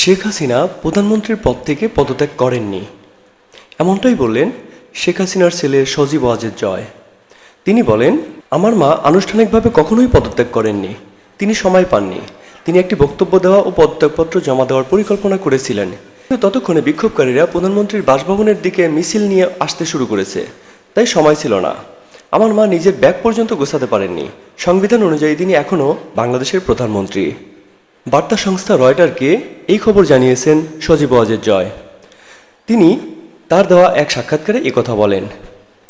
শেখ হাসিনা প্রধানমন্ত্রীর পদ থেকে পদত্যাগ করেননি। এমনটাই বললেন শেখ হাসিনার ছেলে সজীব ওয়াজেদ জয়। তিনি বলেন, আমার মা আনুষ্ঠানিকভাবে কখনোই পদত্যাগ করেননি। তিনি সময় পাননি। তিনি একটি বক্তব্য দেওয়া ও পদত্যাগপত্র জমা দেওয়ার পরিকল্পনা করেছিলেন। ততক্ষণে বিক্ষোভকারীরা প্রধানমন্ত্রীর বাসভবনের দিকে মিছিল নিয়ে আসতে শুরু করেছে। তাই সময় ছিল না। আমার মা নিজের ব্যাগ পর্যন্ত গোছাতে পারেননি। সংবিধান অনুযায়ী তিনি এখনও বাংলাদেশের প্রধানমন্ত্রী। বার্তা সংস্থা রয়টারকে এই খবর জানিয়েছেন সজীব ওয়াজেদ জয়। তিনি তার দেওয়া এক সাক্ষাৎকারে একথা বলেন।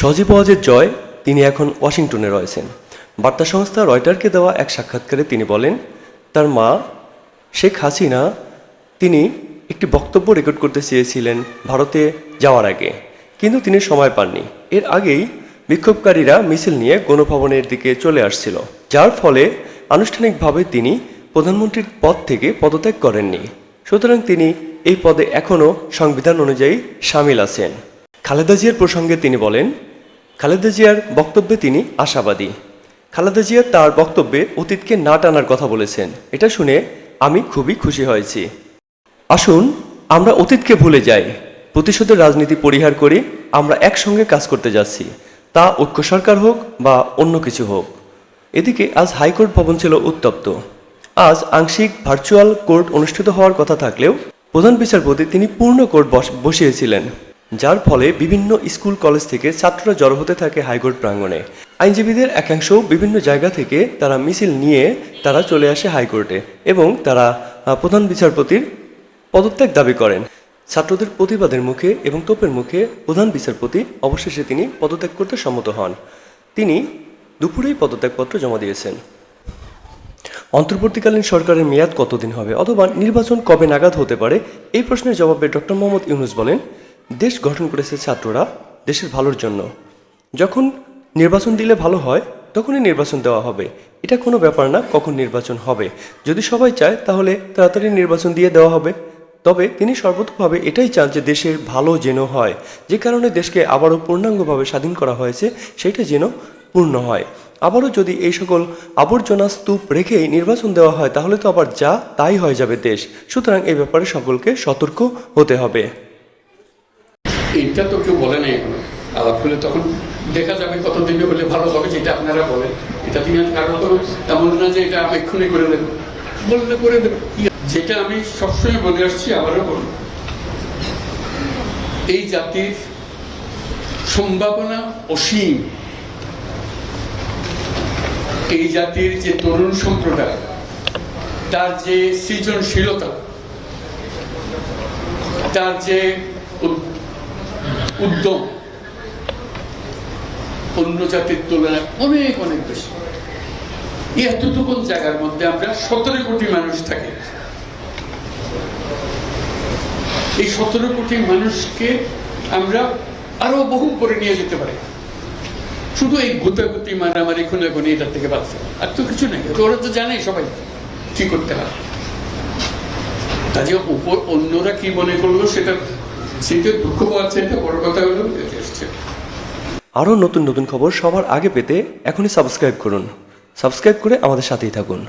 সজীব ওয়াজেদ জয় তিনি এখন ওয়াশিংটনে রয়েছেন। বার্তা সংস্থা রয়টারকে দেওয়া এক সাক্ষাৎকারে তিনি বলেন, তার মা, শেখ হাসিনা, তিনি একটি বক্তব্য রেকর্ড করতে চেয়েছিলেন ভারতে যাওয়ার আগে। কিন্তু তিনি সময় পাননি। এর আগেই বিক্ষোভকারীরা মিছিল নিয়ে গণভবনের দিকে চলে আসছিল। যার ফলে আনুষ্ঠানিকভাবে তিনি প্রধানমন্ত্রীর পদ থেকে পদত্যাগ করেননি। সুতরাং তিনি এই পদে এখনও সংবিধান অনুযায়ী সামিল আছেন। খালেদা জিয়ার প্রসঙ্গে তিনি বলেন, খালেদা জিয়ার বক্তব্যে তিনি আশাবাদী। খালেদা জিয়া তার বক্তব্যে অতীতকে না টানার কথা বলেছেন। এটা শুনে আমি খুবই খুশি হয়েছি। আসুন, আমরা অতীতকে ভুলে যাই। প্রতিশোধের রাজনীতি পরিহার করে, আমরা একসঙ্গে কাজ করতে যাচ্ছি। তা ঐক্য সরকার হোক বা অন্য কিছু হোক। এদিকে আজ হাইকোর্ট ভবন ছিল উত্তপ্ত। আজ আংশিক ভার্চুয়াল কোর্ট অনুষ্ঠিত হওয়ার কথা থাকলেও প্রধান বিচারপতি তিনি পূর্ণ কোর্ট বস- বসিয়েছিলেন, যার ফলে বিভিন্ন স্কুল কলেজ থেকে ছাত্ররা জড়ো হতে থাকে হাইকোর্ট প্রাঙ্গণে। আইনজীবীদের একাংশ বিভিন্ন জায়গা থেকে তারা মিছিল নিয়ে তারা চলে আসে হাইকোর্টে এবং তারা প্রধান বিচারপতির পদত্যাগ দাবি করেন। ছাত্রদের প্রতিবাদের মুখে এবং তোপের মুখে প্রধান বিচারপতি অবশেষে তিনি পদত্যাগ করতে সম্মত হন। তিনি দুপুরেই পদত্যাগপত্র জমা দিয়েছেন। অন্তর্বর্তীকালীন সরকারের মেয়াদ কতদিন হবে অথবা নির্বাচন কবে নাগাদ হতে পারে? এই প্রশ্নের জবাবে ডক্টর মোহাম্মদ ইউনুস বলেন, দেশ গঠন করেছে ছাত্ররা দেশের ভালোর জন্য। যখন নির্বাচন দিলে ভালো হয়, তখনই নির্বাচন দেওয়া হবে। এটা কোনো ব্যাপার না কখন নির্বাচন হবে। যদি সবাই চায়, তাহলে তাড়াতাড়ি নির্বাচন দিয়ে দেওয়া হবে। তবে তিনি সর্বতভাবে এটাই চান যে দেশের ভালো যেন হয়। যে কারণে দেশকে আবারও পূর্ণাঙ্গভাবে স্বাধীন করা হয়েছে, সেটা যেন পূর্ণ হয়। আবারও যদি এই সকল আবর্জনা স্তূপ রেখেই নির্বাচন দেওয়া হয়, তাহলে তো আবার যা তাই হয়ে যাবে দেশ। সুতরাং এই ব্যাপারে সকলকে সতর্ক হতে হবে। এইটা তো কেউ বলে নাই এখনও। আলাপ করলে তখন দেখা যাবে কত দিনে হলে ভালো হবে, যেটা আপনারা বলেন। এটা তিনি কারণ তো তেমন না যে এটা আমি এক্ষুনি করে দেবো বললে করে দেবো। যেটা আমি সবসময় বলে আসছি, আবারও বলি এই জাতির সম্ভাবনা অসীম। এই জাতির যে তরুণ সম্প্রদায়, তার যে সৃজনশীলতা, তার যে উদ্যম, অন্য জাতির তুলনায় অনেক অনেক বেশি। এই এতটুকুন জায়গার মধ্যে আমরা সতেরো কোটি মানুষ থাকি। এই সতেরো কোটি মানুষকে আমরা আরও বহু করে নিয়ে যেতে পারি। শুধু এই গুতাগুতি মারামারি, খুনাখুনি এটার থেকে বাঁচছে আর তো কিছু নেই। ওরা তো জানে সবাই কি করতে হয়। কাজে উপর অন্যরা কি মনে করল সেটা সেটা দুঃখ পাচ্ছে এটা বড় কথা হলো এসছে। আরও নতুন নতুন খবর সবার আগে পেতে এখনই সাবস্ক্রাইব করুন। সাবস্ক্রাইব করে আমাদের সাথেই থাকুন।